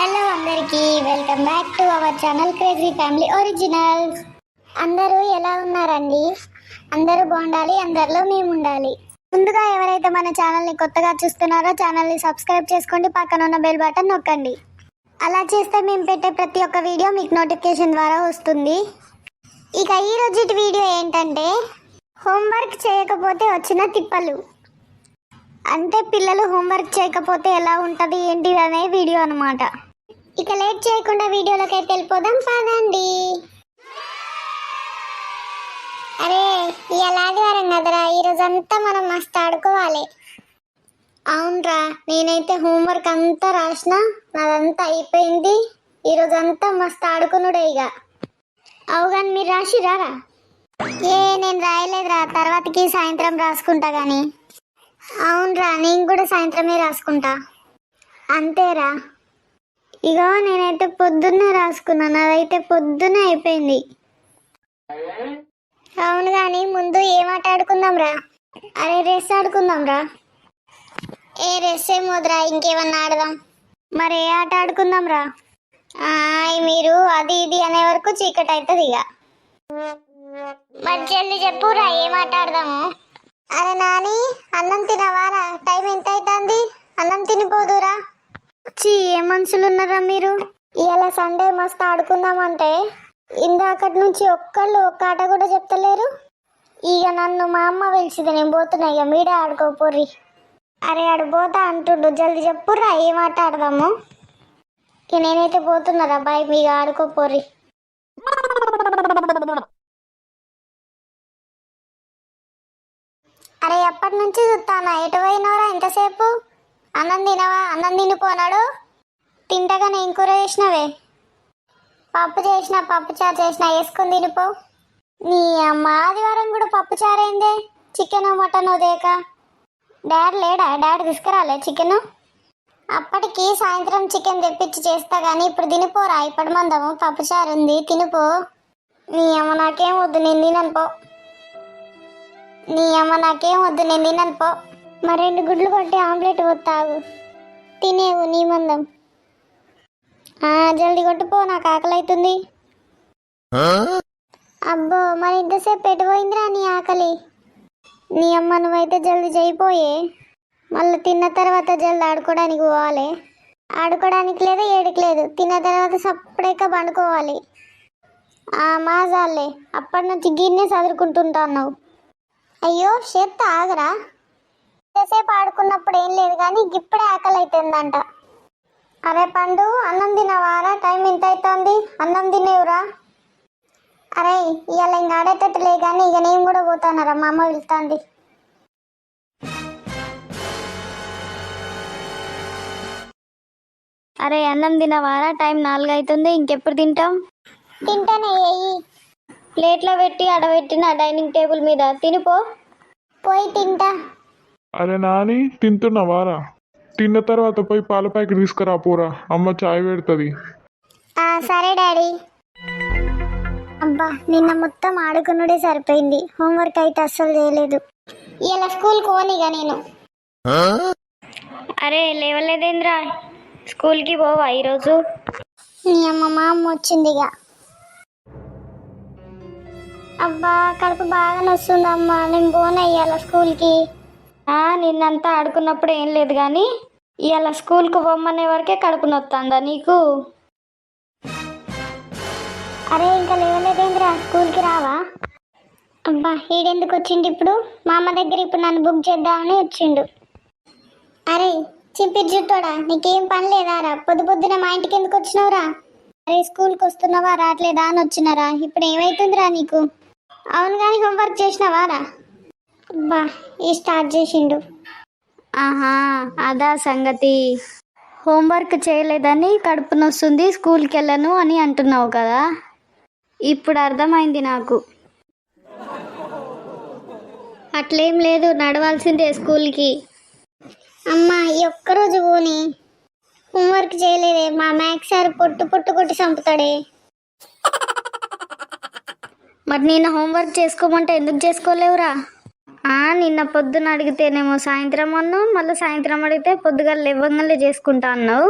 Hello అందరికీ welcome back to our channel crazy family originals. అందరూ ఎలా ఉన్నారండి? అందరూ బాగుండాలి అందరిలో మేము ఉండాలి. ముందుగా ఎవరైతే మన ఛానల్ని కొత్తగా చూస్తున్నారో ఛానల్ని సబ్స్క్రైబ్ చేసుకోండి పక్కన ఉన్న బెల్ బటన్ నొక్కండి. అలా చేస్తే మేము పెట్టే ప్రతి ఒక్క వీడియో మీకు నోటిఫికేషన్ ద్వారా వస్తుంది. ఇక ఈ రోజు వీడియో ఏంటంటే హోంవర్క్ చేయకపోతే వచ్చిన తిప్పలు. అంటే పిల్లలు హోంవర్క్ చేయకపోతే ఎలా ఉంటుంది ఏంటి అనే వీడియో అనమాట ఇక లేట్ చేయకుండా వీడియోలోకి అయితే వెళ్ళిపోదాం పదండి. అరే ఇవాళ ఆదివారం కదరా ఈరోజు అంతా మనం మస్తు ఆడుకోవాలి. అవునరా నేనైతే హోంవర్క్ అంతా రాసిన నాదంతా అయిపోయింది ఈరోజు అంతా మస్తు ఆడుకునుడే ఇక. అవుగాని మీరు రాసిరారా ఏ నేను రాయలేదురా తర్వాతకి సాయంత్రం రాసుకుంటా కానీ అవునరా నేను కూడా సాయంత్రమే రాసుకుంటా. అంతేరా. ఇగో నేనైతే పొద్దున్నే రాసుకున్నాను అదైతే పొద్దున్నే అయిపోయింది. అవును కానీ ముందు ఏం ఆట ఆడుకుందాం రా? అరే రెస్ ఆడుకుందాం రా. ఏ రెస్ ఏమోద్రా ఇంకేమన్నా ఆడదాం. మరి ఏ ఆట ఆడుకుందాం రా? మీరు అది ఇది అనే వరకు చీకటి అవుతుంది ఇక మరి జల్ది చెప్పురా ఏం ఆట ఆడదాము? అరే నాని అన్నం తినవారా? టైం ఎంత అవుతుంది అన్నం తినిపోదురా? వచ్చి ఏ మనుషులు ఉన్నారా మీరు? ఇవాళ సండే మస్తు ఆడుకుందామంటే ఇందాకటి నుంచి ఒక్కళ్ళు ఒక్క ఆట కూడా చెప్తలేరు. ఇక నన్ను మా అమ్మ పిలిచింది నేను పోతున్నా ఇక మీరే ఆడుకోపోర్రి. అరే ఆడు పోతా అంటుండు జల్ది చెప్పుర్రా ఏం ఆట ఆడదాము? ఇక నేనైతే పోతున్నారా బాయ్ మీకు ఆడుకోపోర్రి. అరే ఎప్పటి నుంచి చూస్తానా ఎటు పోయినవరా ఎంతసేపు అన్నం తినవా? అన్నం తినిపోనాడు? తింటగా నేను కూర చేసినవే? పప్పు చేసిన పప్పు చారు చేసిన వేసుకుని తినిపో. నీ అమ్మ ఆదివారం కూడా పప్పు చారు చికెన్ మటన్ ఉదేక డాడీ లేడా? డాడీ తీసుకురాలే చికెన్ అప్పటికి సాయంత్రం చికెన్ తెప్పించి చేస్తా కానీ ఇప్పుడు తినిపోరా? ఇప్పటి మందము పప్పు చారు ఉంది తినిపో. నీ అమ్మ నాకేం వద్దు నేను తిననుపో నీ అమ్మ నాకేం వద్దు నేను తిననుపో మా రెండు గుడ్లు కొట్టి ఆమ్లెట్ వస్తావు తినేవు నీ మందం. ఆ, జల్దీ కొట్టుపో నాకు ఆకలి అవుతుంది అబ్బో మరి ఇంతసేపు పెట్టిపోయిందిరా నీ ఆకలి? నీ అమ్మ నువ్వైతే జల్దీ చేయిపోయే మళ్ళీ తిన్న తర్వాత జల్దీ ఆడుకోవడానికి పోవాలి. ఆడుకోవడానికి లేదు ఏడికి లేదు. తిన్న తర్వాత సప్పుడేక పండుకోవాలి. ఆ మాజాలే అప్పటి నుంచి గిన్నె చదువుకుంటుంటున్నావు అయ్యో చేత్త ఆగరా? ఎంతసేపు ఆడుకున్నప్పుడు ఏం లేదు కానీ ఇప్పుడే ఆకలి అవుతుందంట అరే పండు అన్నం తినవారా టైం ఎంత అవుతుంది అన్నం తినేవురా? అరే ఇవాళ ఇంక ఆడేటట్టులే కానీ ఇక నేను కూడా పోతానరా మా అమ్మ వెళ్తాంది అరే అన్నం తినవారా టైం నాలుగు అవుతుంది ఇంకెప్పుడు తింటాం? తింటానే ప్లేట్లో పెట్టి అడబెట్టిన డైనింగ్ టేబుల్ మీద. తినిపో పోయి తింటా. అరే నాని తింటున్నావారా తిన్న తర్వాత పోయి పాల ప్యాకెట్ తీసుకురా పోరా. అమ్మ చాయ్ పెడుతుంది. ఆ, సరే డాడీ. అబ్బా నిన్న మొత్తం ఆడుకునుడే సరిపోయింది. హోంవర్క్ అయితే అస్సలు చేయలేదు. ఇలా స్కూల్కి పోనీగా నేను. అరే లేవలేదేంద్రా? స్కూల్కి పోవా ఈరోజు? నీ అమ్మ మా అమ్మ వచ్చింది ఇక అబ్బా కడుపు బాగా నొస్తుంది అమ్మ నేను పోను అయ్యాల స్కూల్కి? నిన్నంతా ఆడుకున్నప్పుడు ఏం లేదు కానీ ఇవాళ స్కూల్కి పోమ్మనే వరకే కడుపు నొత్తందా నీకు? అరే ఇంకా లేవలేదేంద్రా? స్కూల్కి రావా? అబ్బా ఈడెందుకు వచ్చిండు ఇప్పుడు? మా అమ్మ దగ్గర ఇప్పుడు నన్ను బుక్ చేద్దామని వచ్చిండు. అరే చింపి జుట్టోడా? నీకేం పని లేదారా పొద్దు పొద్దున మా ఇంటికి ఎందుకు వచ్చినావురా అరే స్కూల్కి వస్తున్నావా? రావట్లేదా అని వచ్చినారా ఇప్పుడు ఏమైతుందిరా నీకు? అవును కానీ హోంవర్క్ చేసినావా అబ్బా ఈ స్టార్ట్ చేసిండు. ఆహా అదా సంగతి. హోంవర్క్ చేయలేదని కడుపు నొస్తుంది స్కూల్కి వెళ్ళను అని అంటున్నావు కదా. ఇప్పుడు అర్థమైంది నాకు. అట్లేం లేదు నడవాల్సిందే స్కూల్కి అమ్మ ఈ ఒక్కరోజు పోని. హోంవర్క్ చేయలేదే మా మ్యాథ్స్ సార్ పొట్టు పొట్టు కొట్టి చంపుతాడే. మరి నిన్న హోంవర్క్ చేసుకోమంటే ఎందుకు చేసుకోలేవురా? నిన్న పొద్దున అడిగితేనేమో సాయంత్రం అన్నావు మళ్ళీ సాయంత్రం అడిగితే పొద్దుగా లేవంగానే చేసుకుంటా అన్నావు.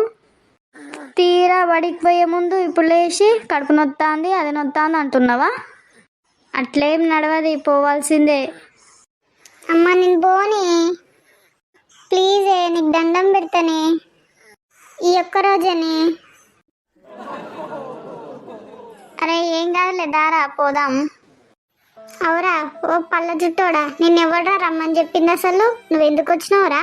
తీరా బడికి పోయే ముందు ఇప్పుడు లేచి కడుపు నొత్తాంది అది నొత్తాంది అంటున్నావా? అట్లేం నడవది పోవాల్సిందే. అమ్మ నేను పోని. ప్లీజే నీకు దండం పెడతానే. ఈ ఒక్క రోజని. అరే ఏం కాదులే దారా పోదాం. అవురా ఓ పళ్ళ జుట్టోడా. నిన్నెవడరా రమ్మని చెప్పింది అసలు? నువ్వు ఎందుకు వచ్చినావురా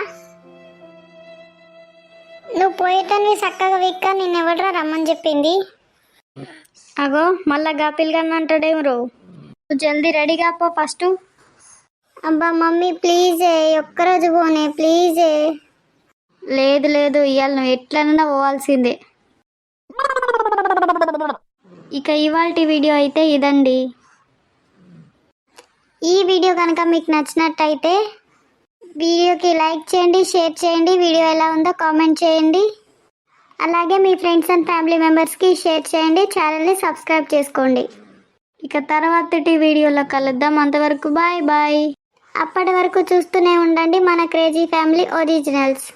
నువ్వు పోయేటని చక్కగా విక్క నిన్నెవడరా రమ్మని చెప్పింది? అగో మళ్ళా గా పిల్లగాన్ని అంటాడేం రో? నువ్వు జల్దీ రెడీ కాపో ఫస్ట్. అబ్బా మమ్మీ ప్లీజే ఒక్కరోజు పోనే ప్లీజే. లేదు లేదు ఇవాళ నువ్వు ఎట్లనైనా పోవాల్సిందే. ఇక ఇవాళ వీడియో అయితే ఇదండి. ఈ వీడియో కనుక మీకు నచ్చినట్టయితే వీడియోకి లైక్ చేయండి షేర్ చేయండి. వీడియో ఎలా ఉందో కామెంట్ చేయండి. అలాగే మీ ఫ్రెండ్స్ అండ్ ఫ్యామిలీ మెంబర్స్కి షేర్ చేయండి ఛానల్ని సబ్స్క్రైబ్ చేసుకోండి. ఇక తర్వాతటి వీడియోలో కలుద్దాం. అంతవరకు బాయ్ బాయ్. అప్పటి వరకు చూస్తూనే ఉండండి మన క్రేజీ ఫ్యామిలీ ఒరిజినల్స్.